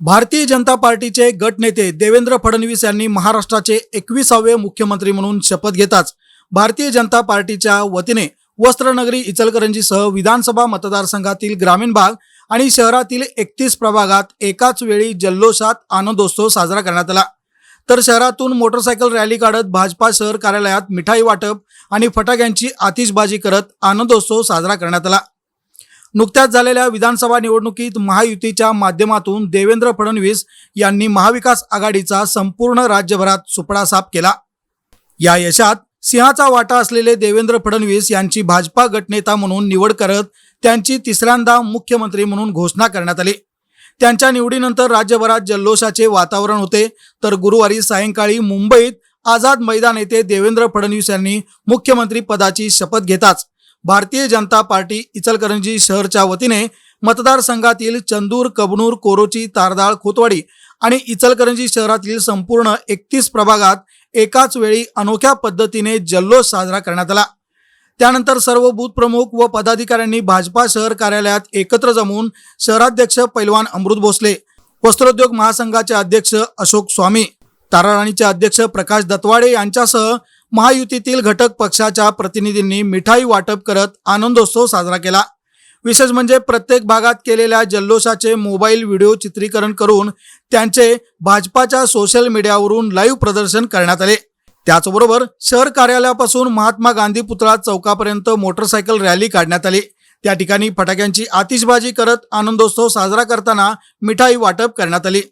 भारतीय जनता पार्टीचे गटनेते देवेंद्र फडणवीस यांनी महाराष्ट्राचे एकविसावे मुख्यमंत्री म्हणून शपथ घेताच भारतीय जनता पार्टीच्या वतीने वस्त्रनगरी इचलकरंजीसह विधानसभा मतदारसंघातील ग्रामीण भाग आणि शहरातील एकतीस प्रभागात एकाच वेळी जल्लोषात आनंदोत्सव साजरा करण्यात आला. तर शहरातून मोटरसायकल रॅली काढत भाजपा शहर कार्यालयात मिठाई वाटप आणि फटाक्यांची आतिषबाजी करत आनंदोत्सव साजरा करण्यात आला. नुकत्याच झालेल्या विधानसभा निवडणुकीत महायुतीच्या माध्यमातून देवेंद्र फडणवीस यांनी महाविकास आघाडीचा संपूर्ण राज्यभरात सुपडा साफ केला. या यशात सिंहाचा वाटा असलेले देवेंद्र फडणवीस यांची भाजपा गटनेता म्हणून निवड करत त्यांची तिसऱ्यांदा मुख्यमंत्री म्हणून घोषणा करण्यात आली. त्यांच्या निवडीनंतर राज्यभरात जल्लोषाचे वातावरण होते. तर गुरुवारी सायंकाळी मुंबईत आझाद मैदान येथे देवेंद्र फडणवीस यांनी मुख्यमंत्री पदाची शपथ घेताच भारतीय जनता पार्टी इचलकरंजी शहरच्या वतीने मतदारसंघातील चंदूर कबनूर कोरोची तारदाळ खोतवाडी आणि इचलकरंजी शहरातील संपूर्ण एकतीस प्रभागात एकाच वेळी अनोख्या पद्धतीने जल्लोष साजरा करण्यात आला. त्यानंतर सर्व बूथ प्रमुख व पदाधिकाऱ्यांनी भाजपा शहर कार्यालयात एकत्र जमून शहराध्यक्ष पैलवान अमृत भोसले वस्त्रोद्योग महासंघाचे अध्यक्ष अशोक स्वामी ताराराणीचे अध्यक्ष प्रकाश दत्वाडे यांच्यासह महायुतीतील घटक पक्षाच्या प्रतिनिधींनी मिठाई वाटप करत आनंदोत्सव साजरा केला. विशेष म्हणजे प्रत्येक भागात केलेल्या जल्लोषाचे मोबाईल व्हिडिओ चित्रीकरण करून त्यांचे भाजपाच्या सोशल मीडियावरून लाईव्ह प्रदर्शन करण्यात आले. त्याचबरोबर शहर कार्यालयापासून महात्मा गांधी पुतळा चौकापर्यंत मोटरसायकल रॅली काढण्यात आली. त्या ठिकाणी फटाक्यांची आतिषबाजी करत आनंदोत्सव साजरा करताना मिठाई वाटप करण्यात आली.